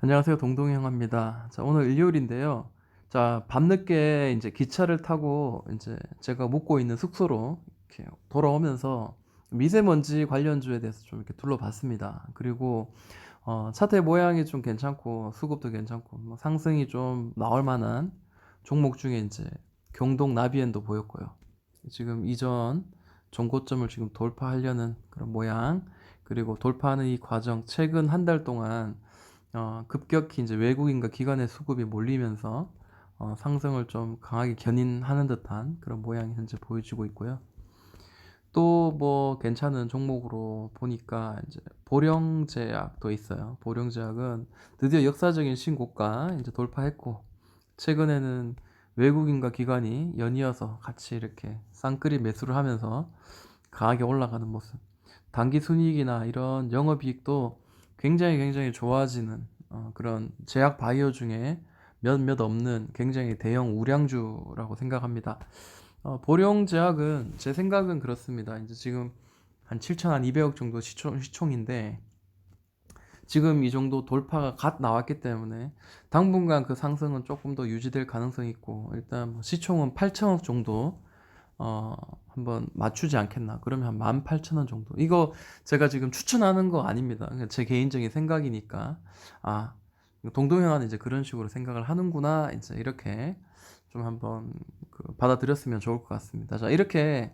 안녕하세요. 동동형입니다. 자, 오늘 일요일인데요. 자, 밤늦게 이제 기차를 타고 이제 제가 묵고 있는 숙소로 이렇게 돌아오면서 미세먼지 관련주에 대해서 좀 이렇게 둘러봤습니다. 그리고 어, 차트 모양이 좀 괜찮고 수급도 괜찮고 뭐 상승이 좀 나올 만한 종목 중에 이제 경동 나비엔도 보였고요. 지금 이전 종고점을 지금 돌파하려는 그런 모양 그리고 돌파하는 이 과정 최근 한 달 동안 어, 급격히 이제 외국인과 기관의 수급이 몰리면서 어, 상승을 좀 강하게 견인하는 듯한 그런 모양이 현재 보여지고 있고요. 또 뭐 괜찮은 종목으로 보니까 이제 보령제약도 있어요. 보령제약은 드디어 역사적인 신고가 이제 돌파했고 최근에는 외국인과 기관이 연이어서 같이 이렇게 쌍끌이 매수를 하면서 강하게 올라가는 모습. 단기 순이익이나 이런 영업이익도 굉장히 굉장히 좋아지는 어, 그런 제약 바이오 중에 몇몇 없는 굉장히 대형 우량주라고 생각합니다. 어, 보령 제약은 제 생각은 그렇습니다. 이제 지금 한 7,200억 정도 시총, 시총인데 지금 이 정도 돌파가 갓 나왔기 때문에 당분간 그 상승은 조금 더 유지될 가능성이 있고 일단 뭐 시총은 8천억 정도 어, 한번 맞추지 않겠나. 그러면 한 18,000원 정도. 이거 제가 지금 추천하는 거 아닙니다. 그냥 제 개인적인 생각이니까. 아, 동동형은 이제 그런 식으로 생각을 하는구나. 이제 이렇게 좀 한번 그 받아들였으면 좋을 것 같습니다. 자, 이렇게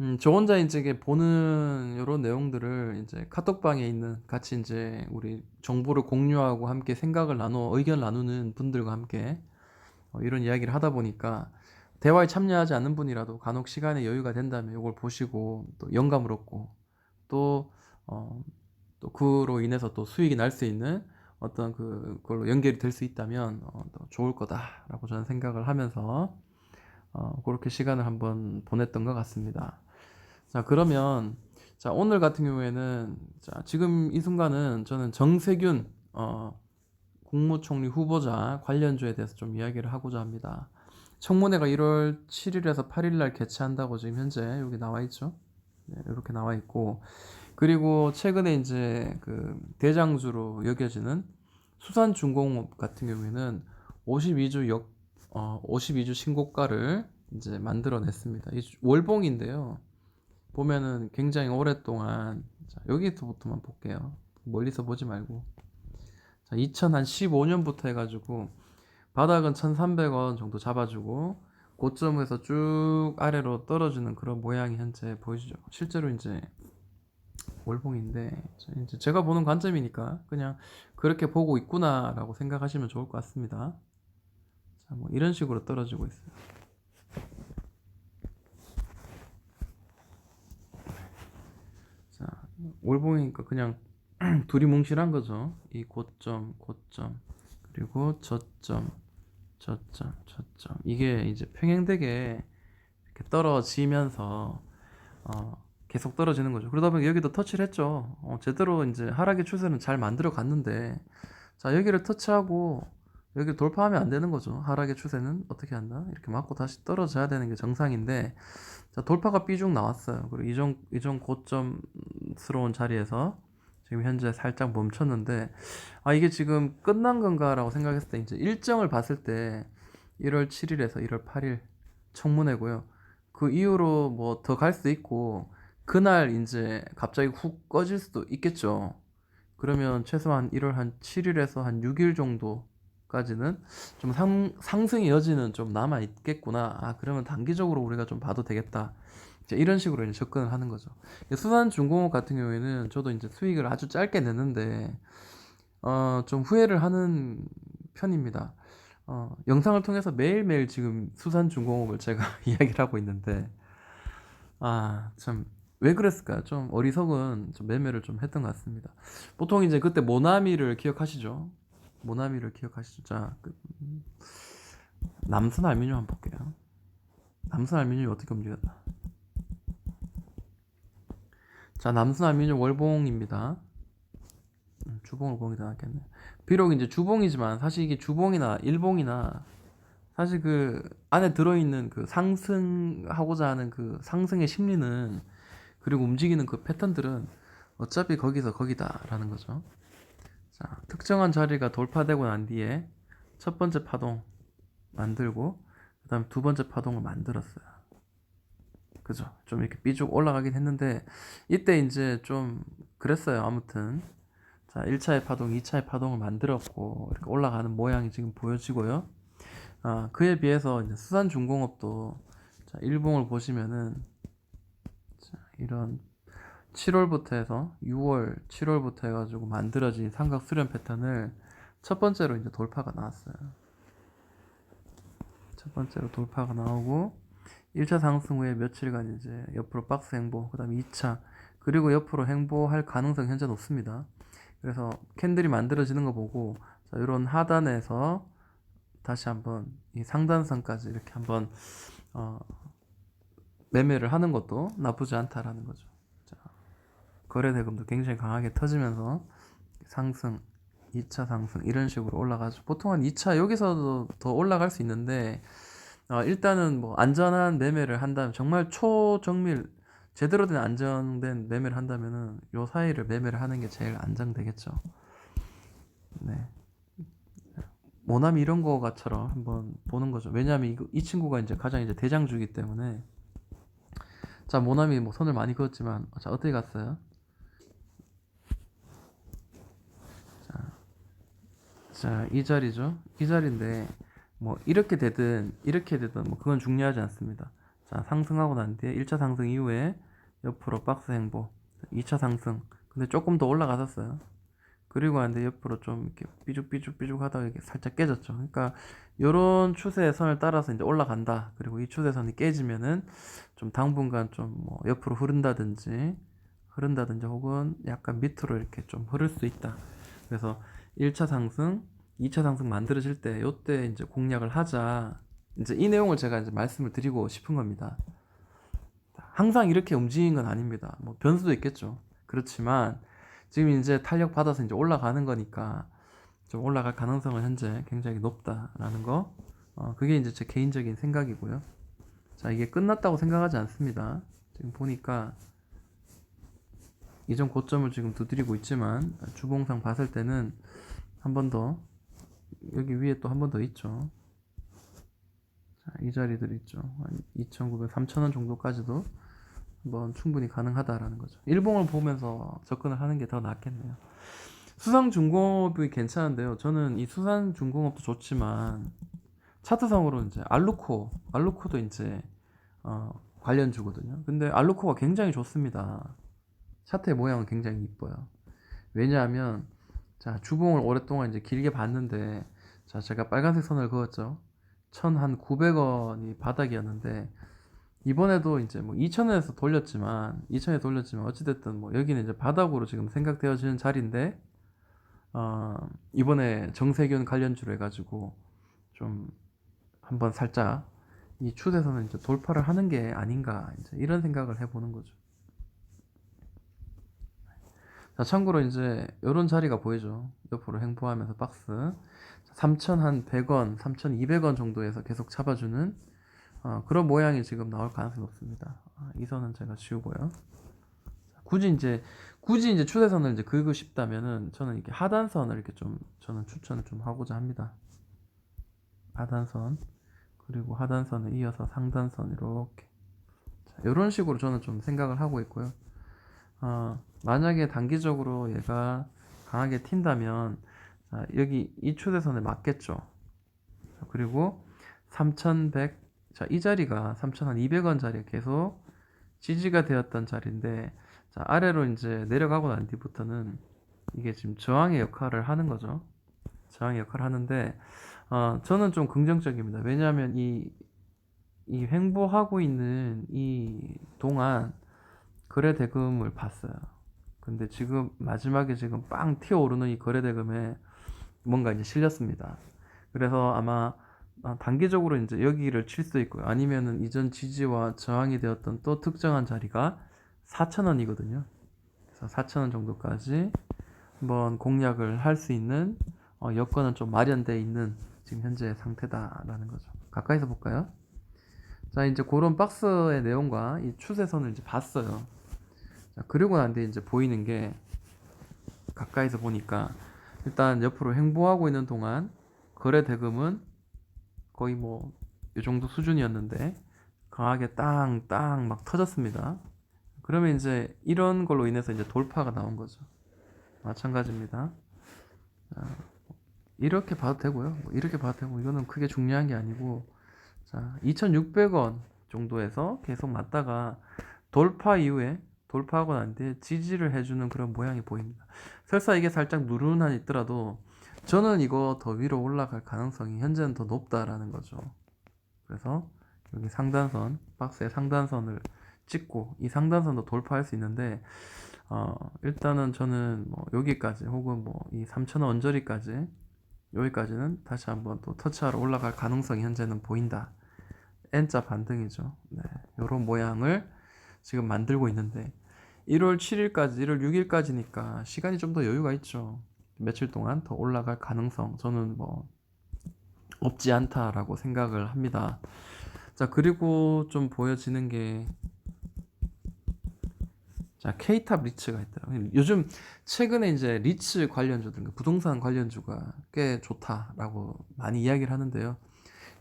음, 저 혼자 이제 보는 이런 내용들을 이제 카톡방에 있는 같이 이제 우리 정보를 공유하고 함께 생각을 나누어 의견 나누는 분들과 함께 어, 이런 이야기를 하다 보니까 대화에 참여하지 않는 분이라도 간혹 시간에 여유가 된다면 이걸 보시고 또 영감을 얻고 또, 어, 또 그로 인해서 또 수익이 날 수 있는 어떤 그 걸로 연결이 될 수 있다면 어, 더 좋을 거다라고 저는 생각을 하면서 어, 그렇게 시간을 한번 보냈던 것 같습니다. 자, 그러면 자, 오늘 같은 경우에는 자, 지금 이 순간은 저는 정세균 어, 국무총리 후보자 관련주에 대해서 좀 이야기를 하고자 합니다. 청문회가 1월 7일에서 8일 날 개최한다고 지금 현재 여기 나와 있죠. 네, 이렇게 나와 있고 그리고 최근에 이제 그 대장주로 여겨지는 수산중공업 같은 경우에는 52주 역 어, 52주 신고가를 이제 만들어냈습니다. 이 월봉인데요. 보면은 굉장히 오랫동안 자, 여기서부터만 볼게요. 멀리서 보지 말고 자, 2015년부터 해가지고 바닥은 1,300원 정도 잡아주고 고점에서 쭉 아래로 떨어지는 그런 모양이 현재 보이죠. 실제로 이제 월봉인데 이제 제가 보는 관점이니까 그냥 그렇게 보고 있구나 라고 생각하시면 좋을 것 같습니다. 자, 뭐 이런 식으로 떨어지고 있어요. 자, 월봉이니까 그냥 둘이 뭉실한 거죠. 이 고점, 고점, 그리고 저점, 저점, 저점. 이게 이제 평행되게 이렇게 떨어지면서 어, 계속 떨어지는 거죠. 그러다 보니 여기도 터치를 했죠. 어, 제대로 이제 하락의 추세는 잘 만들어 갔는데 자 여기를 터치하고 여기를 돌파하면 안 되는 거죠. 하락의 추세는 어떻게 한다? 이렇게 맞고 다시 떨어져야 되는 게 정상인데 자 돌파가 삐죽 나왔어요. 그리고 이전 이전 고점스러운 자리에서 지금 현재 살짝 멈췄는데 아 이게 지금 끝난 건가라고 생각했을 때 이제 일정을 봤을 때 1월 7일에서 1월 8일 청문회고요. 그 이후로 뭐 더 갈 수도 있고 그날 이제 갑자기 훅 꺼질 수도 있겠죠. 그러면 최소한 1월 한 7일에서 한 6일 정도까지는 좀 상, 상승의 여지는 좀 남아 있겠구나. 아 그러면 단기적으로 우리가 좀 봐도 되겠다. 이런 식으로 이제 접근을 하는 거죠. 수산 중공업 같은 경우에는 저도 이제 수익을 아주 짧게 냈는데 어, 좀 후회를 하는 편입니다. 어, 영상을 통해서 매일매일 지금 수산 중공업을 제가 이야기를 하고 있는데 아, 참 왜 그랬을까요? 좀 어리석은 좀 매매를 좀 했던 것 같습니다. 보통 이제 그때 모나미를 기억하시죠? 모나미를 기억하시죠? 자, 그, 음, 남선 알미늄 한번 볼게요. 남선 알미늄이 어떻게 움직였다? 자, 알미늄 월봉입니다. 음, 보는 게 낫겠네. 비록 이제 주봉이지만 사실 이게 주봉이나 일봉이나 사실 그 안에 들어있는 그 상승하고자 하는 그 상승의 심리는 그리고 움직이는 그 패턴들은 어차피 거기서 거기다라는 거죠. 자, 특정한 자리가 돌파되고 난 뒤에 첫 번째 파동 만들고 그다음 두 번째 파동을 만들었어요. 그죠? 좀 이렇게 삐쭉 올라가긴 했는데 이때 이제 좀 그랬어요. 아무튼 자, 1차의 파동, 2차의 파동을 만들었고 이렇게 올라가는 모양이 지금 보여지고요. 아, 그에 비해서 이제 수산중공업도 자, 일봉을 보시면은 자, 이런 7월부터 해서 6월, 7월부터 해가지고 만들어진 삼각 수렴 패턴을 첫 번째로 이제 돌파가 나왔어요. 첫 번째로 돌파가 나오고 1차 상승 후에 며칠간 이제 옆으로 박스 행보, 그 다음에 2차 그리고 옆으로 행보할 가능성 현재 높습니다. 그래서 캔들이 만들어지는 거 보고 자, 이런 하단에서 다시 한번 이 상단선까지 이렇게 한번 어, 매매를 하는 것도 나쁘지 않다라는 거죠. 자, 거래 대금도 굉장히 강하게 터지면서 상승, 2차 상승 이런 식으로 올라가죠. 보통 한 2차 여기서도 더 올라갈 수 있는데 어, 일단은 뭐 안전한 매매를 한다면 정말 초정밀 제대로 된 안정된 매매를 한다면은 요 사이를 매매를 하는 게 제일 안정되겠죠. 네. 모나미 이런 거가처럼 한번 보는 거죠. 왜냐하면 이, 이 친구가 이제 가장 이제 대장주기 때문에 자 모나미 뭐 손을 많이 그었지만 자 어떻게 갔어요? 자이 자리죠. 이 자리인데 뭐 이렇게 되든 이렇게 되든 뭐 그건 중요하지 않습니다. 자 상승하고 난 뒤에 1차 상승 이후에 옆으로 박스 행보 2차 상승 근데 조금 더 올라갔었어요. 그리고 안돼 옆으로 좀 이렇게 삐죽삐죽삐죽 하다가 이게 살짝 깨졌죠. 그러니까 요런 추세의 선을 따라서 이제 올라간다. 그리고 이 추세선이 깨지면은 좀 당분간 좀 뭐 옆으로 흐른다든지 흐른다든지 혹은 약간 밑으로 이렇게 좀 흐를 수 있다. 그래서 1차 상승, 2차 상승 만들어질 때 요때 이제 공략을 하자. 이제 이 내용을 제가 이제 말씀을 드리고 싶은 겁니다. 항상 이렇게 움직이는 건 아닙니다. 뭐 변수도 있겠죠. 그렇지만 지금 이제 탄력 받아서 이제 올라가는 거니까 좀 올라갈 가능성은 현재 굉장히 높다라는 거. 어, 그게 이제 제 개인적인 생각이고요. 자, 이게 끝났다고 생각하지 않습니다. 지금 보니까 이전 고점을 지금 두드리고 있지만 주봉상 봤을 때는 한 번 더 여기 위에 또 한 번 더 있죠. 자, 이 자리들 있죠. 한 2,900, 3,000원 정도까지도 한번 충분히 가능하다라는 거죠. 일봉을 보면서 접근을 하는 게 더 낫겠네요. 수상 중공업이 괜찮은데요. 저는 이 수산중공업도 좋지만 차트상으로 이제 알루코, 알루코도 이제 어, 관련주거든요. 근데 알루코가 굉장히 좋습니다. 차트의 모양은 굉장히 이뻐요. 왜냐하면 자 주봉을 오랫동안 이제 길게 봤는데 자 제가 빨간색 선을 그었죠. 1,900원이 바닥이었는데 이번에도 이제 뭐 2,000원에서 돌렸지만 2,000에 돌렸지만 어찌됐든 뭐 여기는 이제 바닥으로 지금 생각되어지는 자리인데 어 이번에 정세균 관련주로 해가지고 좀 한번 살짝 이 추세선을 이제 돌파를 하는 게 아닌가 이제 이런 생각을 해보는 거죠. 자 참고로 이제 이런 자리가 보이죠. 옆으로 행보하면서 박스 3,100원, 3,200원 정도에서 계속 잡아주는 어, 그런 모양이 지금 나올 가능성이 높습니다. 아, 이 선은 제가 지우고요. 굳이 이제 굳이 이제 추세선을 이제 긁고 싶다면은 저는 이렇게 하단선을 이렇게 좀 저는 추천을 좀 하고자 합니다. 하단선 그리고 하단선을 이어서 상단선 이렇게 자, 이런 식으로 저는 좀 생각을 하고 있고요. 어, 만약에 단기적으로 얘가 강하게 튄다면 자, 여기 이 추세선에 맞겠죠. 자, 그리고 3100, 자, 이 자리가 3200원 자리에 계속 지지가 되었던 자리인데, 자, 아래로 이제 내려가고 난 뒤부터는 이게 지금 저항의 역할을 하는 거죠. 저항의 역할을 하는데, 어, 저는 좀 긍정적입니다. 왜냐하면 이, 이 횡보하고 있는 이 동안 거래 대금을 봤어요. 근데 지금 마지막에 지금 빵 튀어오르는 이 거래 대금에 뭔가 이제 실렸습니다. 그래서 아마 아, 단기적으로 이제 여기를 칠수 있고요. 아니면은 이전 지지와 저항이 되었던 또 특정한 자리가 4,000원이거든요. 그래서 4,000원 정도까지 한번 공략을 할 수 있는 어, 여건은 좀 마련되어 있는 지금 현재 상태다라는 거죠. 가까이서 볼까요? 자, 이제 그런 박스의 내용과 이 추세선을 이제 봤어요. 자, 그리고 난 뒤에 이제 보이는 게 가까이서 보니까 일단 옆으로 횡보하고 있는 동안 거래 대금은 거의 뭐 이 정도 수준이었는데 강하게 땅땅 막 터졌습니다. 그러면 이제 이런 걸로 인해서 이제 돌파가 나온 거죠. 마찬가지입니다. 자, 이렇게 봐도 되고요. 뭐 이렇게 봐도 되고 이거는 크게 중요한 게 아니고 자, 2,600원 정도에서 계속 맞다가 돌파 이후에 돌파하고 난 뒤에 지지를 해주는 그런 모양이 보입니다. 설사 이게 살짝 누른한 있더라도 저는 이거 더 위로 올라갈 가능성이 현재는 더 높다라는 거죠. 그래서 여기 상단선, 박스의 상단선을 찍고 이 상단선도 돌파할 수 있는데 어, 일단은 저는 뭐 여기까지 혹은 뭐 이 3,000원 언저리까지 여기까지는 다시 한번 또 터치하러 올라갈 가능성이 현재는 보인다. N자 반등이죠. 네, 이런 모양을 지금 만들고 있는데 1월 7일까지, 1월 6일까지니까 시간이 좀 더 여유가 있죠. 며칠 동안 더 올라갈 가능성 저는 뭐 없지 않다라고 생각을 합니다. 자, 그리고 좀 보여지는 게 자, K탑 리츠가 있더라고요. 요즘 최근에 이제 리츠 관련주들, 그러니까 부동산 관련주가 꽤 좋다라고 많이 이야기를 하는데요.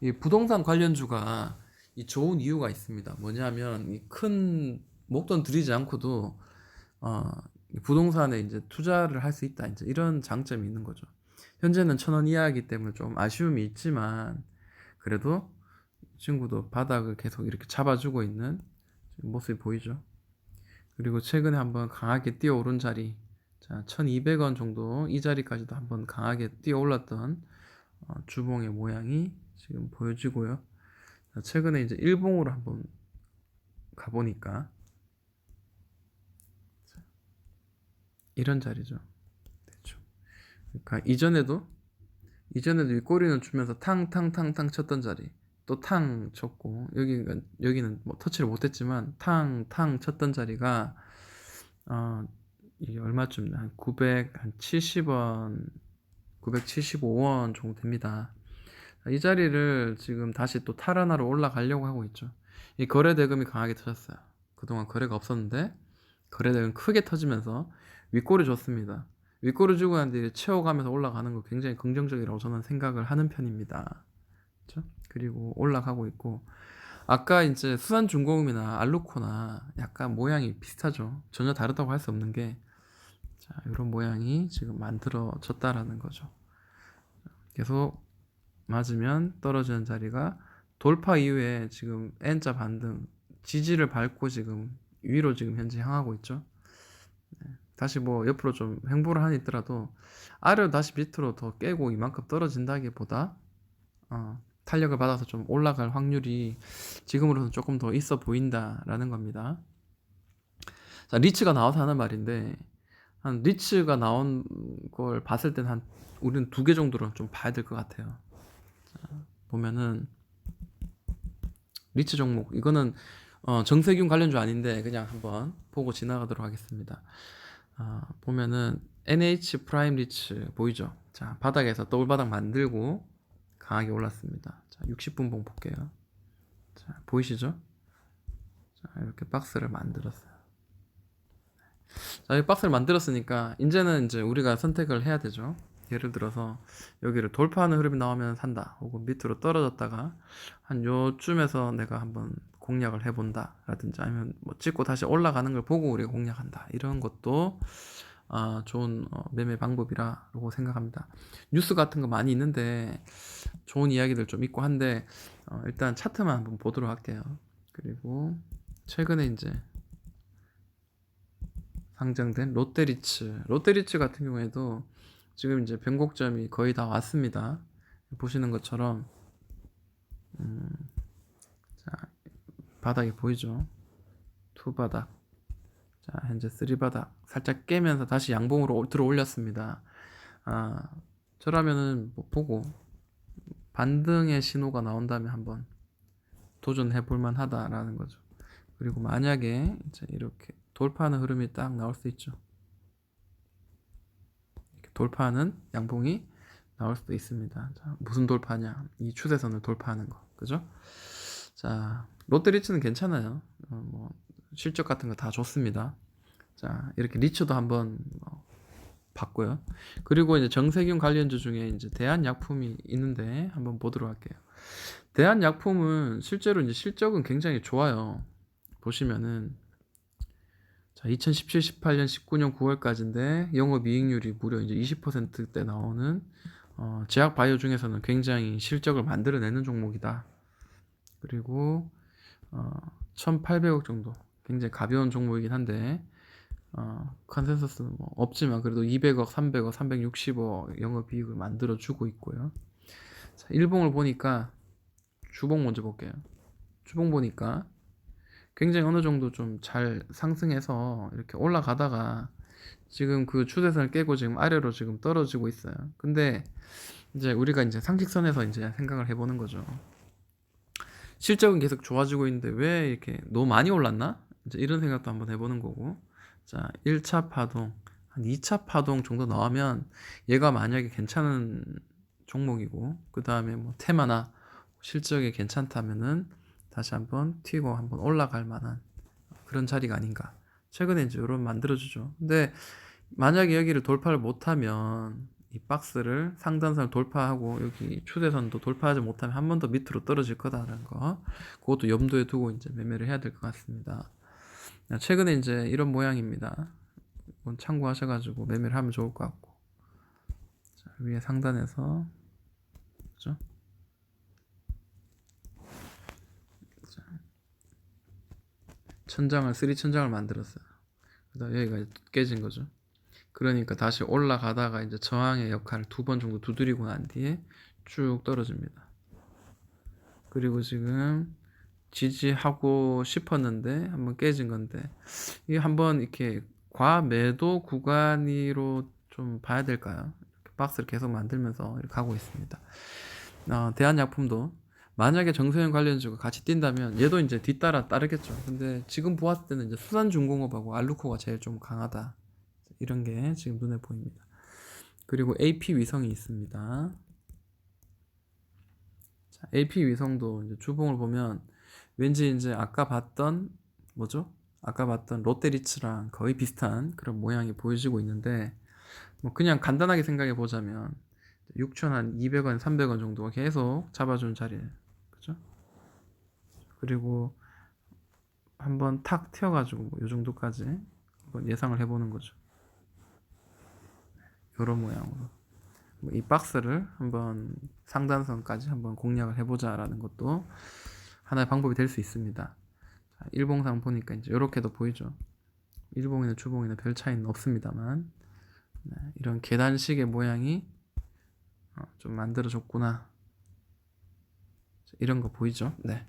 이 부동산 관련주가 이 좋은 이유가 있습니다. 뭐냐면 이 큰 목돈 들이지 않고도 어, 이 부동산에 이제 투자를 할 수 있다. 이제 이런 장점이 있는 거죠. 현재는 천 원 이하이기 때문에 좀 아쉬움이 있지만 그래도 이 친구도 바닥을 계속 이렇게 잡아주고 있는 모습이 보이죠. 그리고 최근에 한번 강하게 뛰어오른 자리, 자, 1200원 정도 이 자리까지도 한번 강하게 뛰어올랐던 어, 주봉의 모양이 지금 보여지고요. 자, 최근에 이제 일봉으로 한번 가보니까 이런 자리죠. 대충. 그러니까 이전에도 이전에도 이 꼬리는 주면서 탕탕탕탕 쳤던 자리 또 탕 쳤고 여기 여기는 뭐 터치를 못했지만 탕탕 쳤던 자리가 어 이게 얼마쯤 한 970원 975원 정도 됩니다. 이 자리를 지금 다시 또 탈환하러 올라가려고 하고 있죠. 이 거래 대금이 강하게 터졌어요. 그동안 거래가 없었는데 거래 대금 크게 터지면서 윗골이 좋습니다. 윗골을 주고 난 뒤에 채워가면서 올라가는 거 굉장히 긍정적이라고 저는 생각을 하는 편입니다. 그렇죠? 그리고 올라가고 있고 아까 이제 수산중공업이나 알루코나 약간 모양이 비슷하죠. 전혀 다르다고 할 수 없는 게 자, 이런 모양이 지금 만들어졌다라는 거죠. 계속 맞으면 떨어지는 자리가 돌파 이후에 지금 N자 반등 지지를 밟고 지금 위로 지금 현재 향하고 있죠. 네. 다시 뭐 옆으로 좀 횡보를 하니 있더라도 아래로 다시 밑으로 더 깨고 이만큼 떨어진다기보다 어, 탄력을 받아서 좀 올라갈 확률이 지금으로서는 조금 더 있어 보인다라는 겁니다. 자, 리츠가 나와서 하는 말인데 한 리츠가 나온 걸 봤을 때는 한 우리는 두 개 정도로 좀 봐야 될 것 같아요. 자, 보면은 리츠 종목 이거는 어, 정세균 관련주 아닌데 그냥 한번 보고 지나가도록 하겠습니다. 아, 보면은 NH 프라임 리츠 보이죠? 자 바닥에서 더블 바닥 만들고 강하게 올랐습니다. 자 60분 봉 볼게요. 자 보이시죠? 자 이렇게 박스를 만들었어요. 자, 이 박스를 만들었으니까 이제는 이제 우리가 선택을 해야 되죠. 예를 들어서 여기를 돌파하는 흐름이 나오면 산다. 혹은 밑으로 떨어졌다가 한 요쯤에서 내가 한번 공략을 해본다. 라든지 아니면 뭐 찍고 다시 올라가는 걸 보고 우리가 공략한다. 이런 것도 아, 좋은 어, 매매 방법이라고 생각합니다. 뉴스 같은 거 많이 있는데 좋은 이야기들 좀 있고 한데 어, 일단 차트만 한번 보도록 할게요. 그리고 최근에 이제 상장된 롯데리츠. 롯데리츠 같은 경우에도 지금 이제 변곡점이 거의 다 왔습니다. 보시는 것처럼 음, 자 바닥이 보이죠? 투 바닥. 자 현재 쓰리 바닥 살짝 깨면서 다시 양봉으로 들어 올렸습니다. 아 저라면은 뭐 보고 반등의 신호가 나온다면 한번 도전해 볼 만 하다라는 거죠. 그리고 만약에 이제 이렇게 돌파하는 흐름이 딱 나올 수 있죠. 돌파하는 양봉이 나올 수도 있습니다. 자, 무슨 돌파냐? 이 추세선을 돌파하는 거, 그죠? 자, 롯데리츠는 괜찮아요. 어, 뭐 실적 같은 거 다 좋습니다. 자, 이렇게 리츠도 한번 뭐 봤고요. 그리고 이제 정세균 관련주 중에 이제 대한약품이 있는데 한번 보도록 할게요. 대한약품은 실제로 이제 실적은 굉장히 좋아요. 보시면은 자, 2017, 18년, 19년 9월까지인데 영업 이익률이 무려 이제 20%대 나오는 어, 제약 바이오 중에서는 굉장히 실적을 만들어내는 종목이다. 그리고 어, 1,800억 정도 굉장히 가벼운 종목이긴 한데 어, 컨센서스는 뭐 없지만 그래도 200억, 300억, 360억 영업이익을 만들어 주고 있고요. 자, 일봉을 보니까 주봉 먼저 볼게요. 주봉 보니까 굉장히 어느 정도 좀 잘 상승해서 이렇게 올라가다가 지금 그 추세선을 깨고 지금 아래로 지금 떨어지고 있어요. 근데 이제 우리가 이제 상식선에서 이제 생각을 해보는 거죠. 실적은 계속 좋아지고 있는데 왜 이렇게 너무 많이 올랐나? 이제 이런 생각도 한번 해보는 거고. 자, 1차 파동, 한 2차 파동 정도 나오면 얘가 만약에 괜찮은 종목이고, 그 다음에 뭐 테마나 실적이 괜찮다면은 다시 한번 튀고 한번 올라갈 만한 그런 자리가 아닌가. 최근에 이제 이런 만들어주죠. 근데 만약에 여기를 돌파를 못하면 이 박스를 상단선을 돌파하고 여기 추세선도 돌파하지 못하면 한 번 더 밑으로 떨어질 거다라는 거. 그것도 염두에 두고 이제 매매를 해야 될 것 같습니다. 최근에 이제 이런 모양입니다. 이건 참고하셔가지고 매매를 하면 좋을 것 같고. 자, 위에 상단에서 그죠? 자, 천장을 쓰리 천장을 만들었어요. 그다음 여기가 깨진 거죠. 그러니까 다시 올라가다가 이제 저항의 역할을 두 번 정도 두드리고 난 뒤에 쭉 떨어집니다. 그리고 지금 지지하고 싶었는데 한번 깨진 건데 이게 한번 이렇게 과매도 구간으로 좀 봐야 될까요? 박스를 계속 만들면서 가고 있습니다. 어, 대한약품도 만약에 정세현 관련주가 같이 뛴다면 얘도 이제 뒤따라 따르겠죠. 근데 지금 보았을 때는 이제 수산중공업하고 알루코가 제일 좀 강하다. 이런 게 지금 눈에 보입니다. 그리고 AP 위성이 있습니다. 자, AP 위성도 이제 주봉을 보면 왠지 이제 아까 봤던 뭐죠? 아까 봤던 롯데리츠랑 거의 비슷한 그런 모양이 보여지고 있는데 뭐 그냥 간단하게 생각해 보자면 6천 한 200원, 300원 정도가 계속 잡아준 자리예요. 그죠? 그리고 한번 탁 튀어가지고 뭐요 정도까지 한번 예상을 해보는 거죠. 이런 모양으로 뭐이 박스를 한번 상단선까지 한번 공략을 해보자라는 것도 하나의 방법이 될 수 있습니다. 자, 일봉상 보니까 이제 이렇게도 보이죠. 일봉이나 주봉이나 별 차이는 없습니다만 네, 이런 계단식의 모양이 어, 좀 만들어졌구나. 자, 이런 거 보이죠? 네.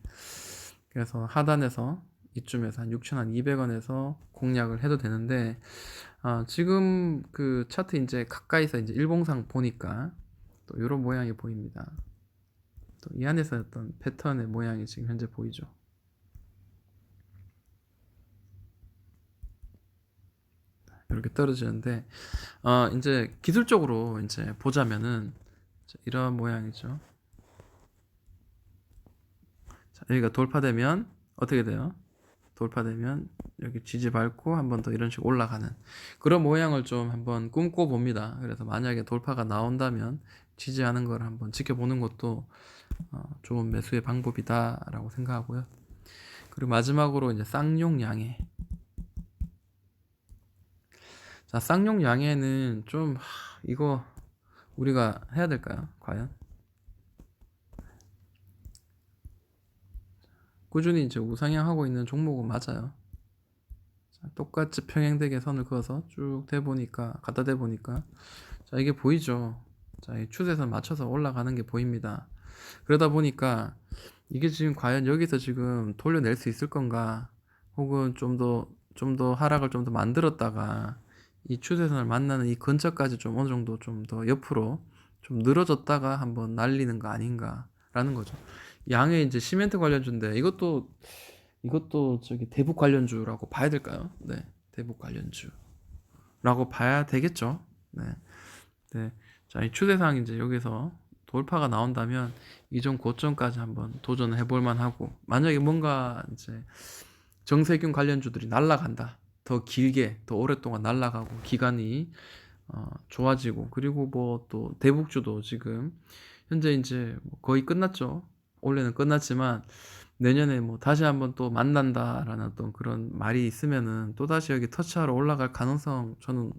그래서 하단에서 이쯤에서 한 6,200원에서 공략을 해도 되는데 아, 지금 그 차트 이제 가까이서 이제 일봉상 보니까 또 이런 모양이 보입니다. 또 이 안에서 어떤 패턴의 모양이 지금 현재 보이죠. 이렇게 떨어지는데 어, 이제 기술적으로 이제 보자면은 자, 이런 모양이죠. 자, 여기가 돌파되면 어떻게 돼요? 돌파되면 여기 지지 밟고 한 번 더 이런 식으로 올라가는 그런 모양을 좀 한번 꿈꿔 봅니다. 그래서 만약에 돌파가 나온다면 지지하는 걸 한번 지켜보는 것도 어, 좋은 매수의 방법이다라고 생각하고요. 그리고 마지막으로 이제 쌍용 양해. 자, 쌍용 양해는 좀 하, 이거 우리가 해야 될까요? 과연? 꾸준히 이제 우상향하고 있는 종목은 맞아요. 자, 똑같이 평행되게 선을 그어서 쭉 대보니까 갖다 대보니까 자 이게 보이죠. 자, 이 추세선 맞춰서 올라가는 게 보입니다. 그러다 보니까 이게 지금 과연 여기서 지금 돌려낼 수 있을 건가? 혹은 좀 더 좀 더 하락을 좀 더 만들었다가 이 추세선을 만나는 이 근처까지 좀 어느 정도 좀 더 옆으로 좀 늘어졌다가 한번 날리는 거 아닌가라는 거죠. 양의 이제 시멘트 관련주인데 이것도 이것도 저기 대북 관련주라고 봐야 될까요? 네, 대북 관련주라고 봐야 되겠죠. 네, 네. 자, 이 추세상 이제 여기서 돌파가 나온다면 이전 고점까지 한번 도전을 해볼 만하고 만약에 뭔가 이제 정세균 관련주들이 날라간다. 더 길게, 더 오랫동안 날라가고 기간이 어, 좋아지고 그리고 뭐 또 대북주도 지금 현재 이제 뭐 거의 끝났죠. 올해는 끝났지만 내년에 뭐 다시 한번 또 만난다라는 어떤 그런 말이 있으면은 또 다시 여기 터치하러 올라갈 가능성 저는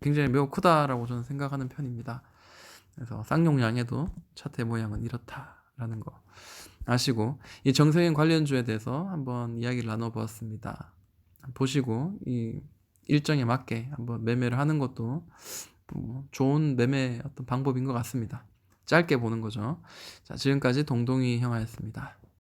굉장히 매우 크다라고 저는 생각하는 편입니다. 그래서 쌍용양에도 차트 모양은 이렇다라는 거 아시고 이 정세현 관련주에 대해서 한번 이야기를 나눠보았습니다. 보시고 이 일정에 맞게 한번 매매를 하는 것도 뭐 좋은 매매 어떤 방법인 것 같습니다. 짧게 보는 거죠. 자, 지금까지 동동이 형아였습니다.